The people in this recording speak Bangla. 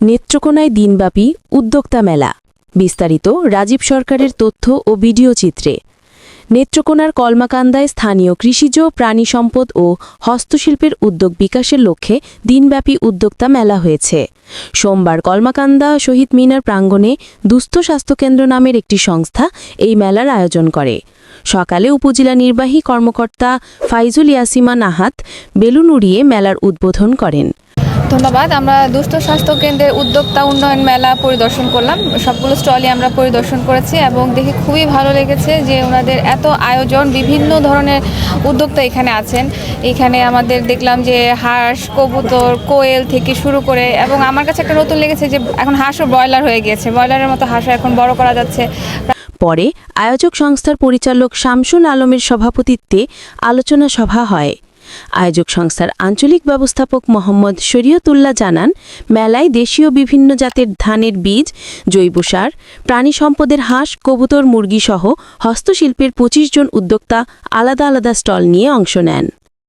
নেত্রকোনায় দিনব্যাপী উদ্যোক্তা মেলা। বিস্তারিত রাজীব সরকারের তথ্য ও ভিডিও চিত্রে। নেত্রকোনার কলমাকান্দায় স্থানীয় কৃষিজ প্রাণী সম্পদ ও হস্তশিল্পের উদ্যোগ বিকাশের লক্ষ্যে দিনব্যাপী উদ্যোক্তা মেলা হয়েছে। সোমবার কলমাকান্দা শহীদ মিনার প্রাঙ্গণে দুস্থ স্বাস্থ্যকেন্দ্র নামের একটি সংস্থা এই মেলার আয়োজন করে। সকালে উপজেলা নির্বাহী কর্মকর্তা ফাইজুল ইয়াসিমা নাহাত বেলুন উড়িয়ে মেলার উদ্বোধন করেন। ধন্যবাদ। আমরা দুস্থ স্বাস্থ্য কেন্দ্রের উদ্যোক্তা উন্নয়ন মেলা পরিদর্শন করলাম। সবগুলো স্টলই আমরা পরিদর্শন করেছি এবং দেখে খুবই ভালো লেগেছে যে ওনাদের এত আয়োজন, বিভিন্ন ধরনের উদ্যোক্তা এখানে আছেন। এখানে আমাদের দেখলাম যে হাঁস, কবুতর, কোয়েল থেকে শুরু করে এবং আমার কাছে একটা নতুন লেগেছে যে এখন হাঁসও ব্রয়লার হয়ে গিয়েছে। ব্রয়লারের মতো হাঁসও এখন বড় করা যাচ্ছে। পরে আয়োজক সংস্থার পরিচালক শামসুল আলমের সভাপতিত্বে আলোচনা সভা হয়। আয়োজক সংস্থার আঞ্চলিক ব্যবস্থাপক মোহাম্মদ শরীয়তুল্লাহ জানান, মেলায় দেশীয় বিভিন্ন জাতের ধানের বীজ, জৈব সার, প্রাণী সম্পদের হাঁস, কবুতর মুরগি সহ হস্তশিল্পের পঁচিশ জন উদ্যোক্তা আলাদা আলাদা স্টল নিয়ে অংশ নেন।